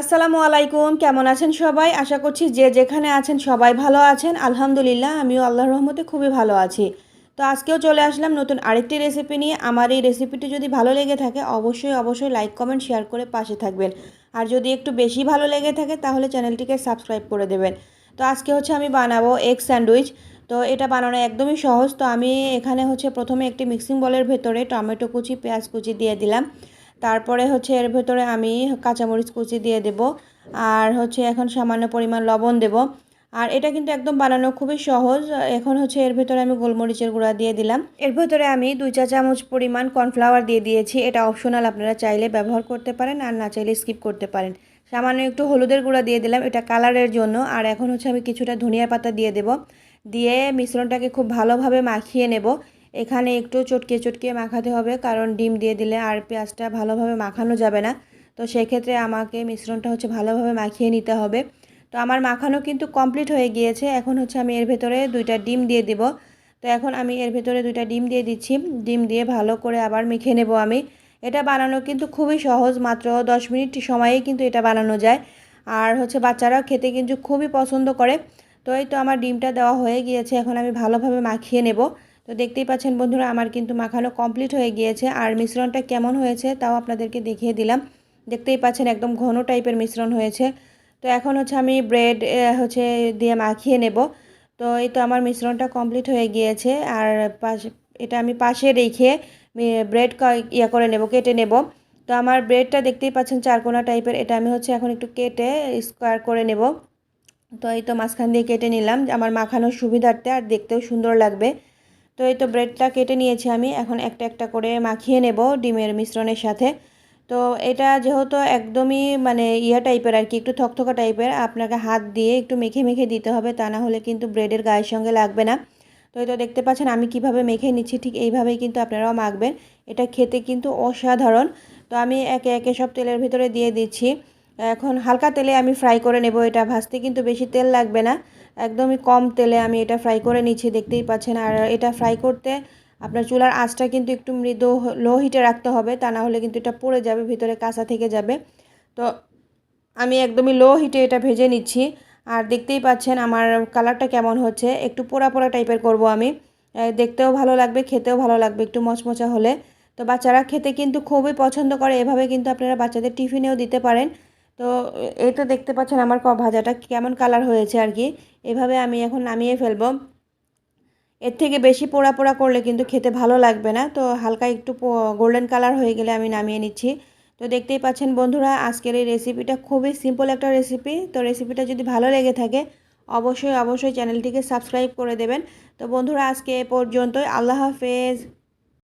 আসসালামু আলাইকুম, কেমন আছেন সবাই? আশা করছি যে যেখানে আছেন সবাই ভালো আছেন। আলহামদুলিল্লাহ, আমিও আল্লাহর রহমতে খুবই ভালো আছি। তো আজকেও চলে আসলাম নতুন আরেকটি রেসিপি নিয়ে। আমার এই রেসিপিটি যদি ভালো লেগে থাকে, অবশ্যই অবশ্যই লাইক কমেন্ট শেয়ার করে পাশে থাকবেন। আর যদি একটু বেশি ভালো লেগে থাকে, তাহলে চ্যানেলটিকে সাবস্ক্রাইব করে দেবেন। তো আজকে হচ্ছে আমি বানাবো এগ স্যান্ডউইচ তো এটা বানানো একদমই সহজ। তো আমি এখানে হচ্ছে প্রথমে একটি মিক্সিং বলের ভেতরে টমেটো কুচি, পেঁয়াজ কুচি দিয়ে দিলাম। তারপরে হচ্ছে এর ভেতরে আমি কাঁচামরিচ কুচি দিয়ে দেব, আর হচ্ছে এখন সামান্য পরিমাণ লবণ দেব। আর এটা কিন্তু একদম বানানো খুবই সহজ, এখন হচ্ছে এর ভেতরে আমি গোলমরিচের গুঁড়া দিয়ে দিলাম। এর ভেতরে আমি দুই চা চামচ পরিমাণ কর্নফ্লাওয়ার দিয়ে দিয়েছি, এটা অপশনাল আপনারা চাইলে ব্যবহার করতে পারেন আর না চাইলে স্কিপ করতে পারেন। সামান্য একটু হলুদের গুঁড়া দিয়ে দিলাম, এটা কালারের জন্য, আর এখন হচ্ছে আমি কিছুটা ধনিয়া পাতা দিয়ে দেব। দিয়ে মিশ্রণটাকে খুব ভালোভাবে মাখিয়ে নেব এখানে একটু চটকে চটকে মাখাতে হবে, কারণ ডিম দিয়ে দিলে আর পেঁয়াজটা ভালোভাবে মাখানো যাবে না। তো সেক্ষেত্রে আমাকে মিশ্রণটা হচ্ছে ভালোভাবে মাখিয়ে নিতে হবে। তো আমার মাখানো কিন্তু কমপ্লিট হয়ে গিয়েছে, এখন হচ্ছে আমি এর ভেতরে দুইটা ডিম দিয়ে দিব। তো এখন আমি এর ভেতরে দুইটা ডিম দিয়ে দিচ্ছি, ডিম দিয়ে ভালো করে আবার মেখে নেব আমি। এটা বানানো কিন্তু খুবই সহজ, মাত্র দশ মিনিট সময়েই কিন্তু এটা বানানো যায়। আর হচ্ছে বাচ্চারাও খেতে কিন্তু খুবই পছন্দ করে। তো এই তো আমার ডিমটা দেওয়া হয়ে গিয়েছে, এখন আমি ভালোভাবে মাখিয়ে নেব। তো দেখতেই পাচ্ছেন বন্ধুরা, আমার কিন্তু মাখানো কমপ্লিট হয়ে গিয়েছে। আর মিশ্রণটা কেমন হয়েছে তাও আপনাদেরকে দেখিয়ে দিলাম। দেখতেই পাচ্ছেন একদম ঘন টাইপের মিশ্রণ হয়েছে। তো এখন হচ্ছে আমি ব্রেড হচ্ছে দিয়ে মাখিয়ে নেব। তো এই তো আমার মিশ্রণটা কমপ্লিট হয়ে গিয়েছে। আর পাশে, এটা আমি পাশে রেখে ব্রেড ইয়ে করে নেব, কেটে নেব। তো আমার ব্রেডটা দেখতেই পাচ্ছেন চারকোনা টাইপের এটা আমি হচ্ছে এখন একটু কেটে স্কোয়ার করে নেব। তো এই তো মাঝখান দিয়ে কেটে নিলাম। আমার মাখানোর সুবিধার্থে আর দেখতেও সুন্দর লাগবে। তো এই তো ব্রেডটা কেটে নিয়েছি আমি। এখন একটা একটা করে মাখিয়ে নেব ডিমের মিশ্রণের সাথে। তো এটা যেহেতু একদমই মানে ইয়া টাইপের আর কি, একটু থকথকা টাইপের, আপনাকে হাত দিয়ে একটু মেখে মেখে দিতে হবে, তা না হলে কিন্তু ব্রেডের গায়ের সঙ্গে লাগবে না। তো এই তো দেখতে পাচ্ছেন আমি কীভাবে মেখে নিচ্ছি, ঠিক এইভাবেই কিন্তু আপনারাও মাখবেন। এটা খেতে কিন্তু অসাধারণ। তো আমি একে একে সব তেলের ভিতরে দিয়ে দিচ্ছি। এখন হালকা তেলে আমি ফ্রাই করে নেব এটা ভাজতে, কিন্তু বেশি তেল লাগবে না। একদমই কম তেলে আমি এটা ফ্রাই করে নিচ্ছি, দেখতেই পাচ্ছেন। আর এটা ফ্রাই করতে আপনার চুলার আঁচটা কিন্তু একটু মৃদু লো হিটে রাখতে হবে, তা না হলে কিন্তু এটা পড়ে যাবে, ভিতরে কাঁচা থেকে যাবে। তো আমি একদমই লো হিটে এটা ভেজে নিচ্ছি। আর দেখতেই পাচ্ছেন আমার কালারটা কেমন হচ্ছে। একটু পোড়া পোড়া টাইপের করব আমি। দেখতেও ভালো লাগবে, খেতেও ভালো লাগবে, একটু মচমচা হলে। তো বাচ্চারা খেতে কিন্তু খুবই পছন্দ করে, এভাবে কিন্তু আপনারা বাচ্চাদের টিফিনেও দিতে পারেন। তো এই তো দেখতে পাচ্ছেন আমার ভাজাটা কেমন কালার হয়েছে আর কি। এভাবে আমি এখন নামিয়ে ফেলব। এর থেকে বেশি পোড়া পোড়া করলে কিন্তু খেতে ভালো লাগবে না। তো হালকা একটু গোল্ডেন কালার হয়ে গেলে আমি নামিয়ে নিচ্ছি। তো দেখতেই পাচ্ছেন বন্ধুরা, আজকের এই রেসিপিটা খুবই সিম্পল একটা রেসিপি তো রেসিপিটা যদি ভালো লেগে থাকে, অবশ্যই অবশ্যই চ্যানেলটিকে সাবস্ক্রাইব করে দেবেন। তো বন্ধুরা, আজকে এ পর্যন্তই। আল্লাহ হাফেজ।